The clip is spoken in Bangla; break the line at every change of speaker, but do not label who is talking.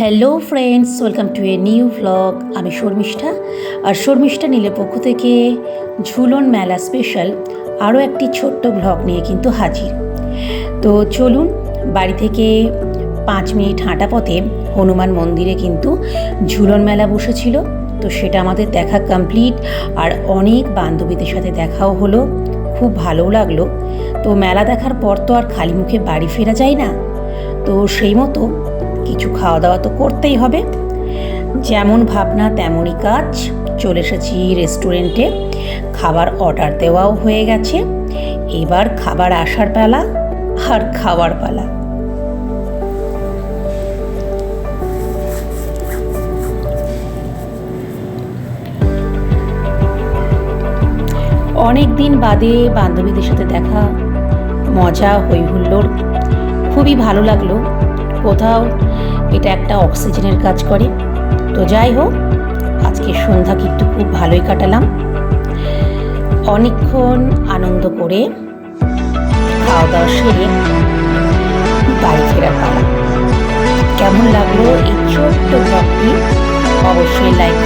Hello friends welcome to a new vlog আমি শর্মিষ্ঠা। আর শর্মিষ্ঠা নীলের পক্ষ থেকে ঝুলন মেলা স্পেশাল আরও একটি ছোট্ট ভ্লগ নিয়ে কিন্তু হাজির। তো চলুন, বাড়ি থেকে পাঁচ মিনিট হাঁটা পথে হনুমান মন্দিরে কিন্তু ঝুলন মেলা বসেছিল। তো সেটা আমাদের দেখা কমপ্লিট আর অনেক বান্ধবীদের সাথে দেখাও হলো। খুব ভালোও লাগল। তো মেলা দেখার পর তো আর খালি মুখে বাড়ি ফেরা যায় না। তো সেই মতো কিছু খাওয়া দাওয়া তো করতেই হবে। যেমন ভাবনা, তেমনই কাজ। চলে এসেছি রেস্টুরেন্টে। খাবার অর্ডার দেওয়াও হয়ে গেছে। এবার খাবার আসার পালা আর খাওয়ার পালা। অনেক দিন বাদে বান্ধবীদের সাথে দেখা, মজা হই হুল্লোড় খুবই ভালো লাগল। কোথাও এটা একটা অক্সিজেনের কাজ করে। তো যাই হোক, আজকে সন্ধ্যা কিন্তু খুব ভালোই কাটালাম। অনেকক্ষণ আনন্দ করে খাওয়া দাওয়া সেরে বাড়ি ফেরার পালা। কেমন লাগল এই ছোট্ট ব্লগটি অবশ্যই লাইক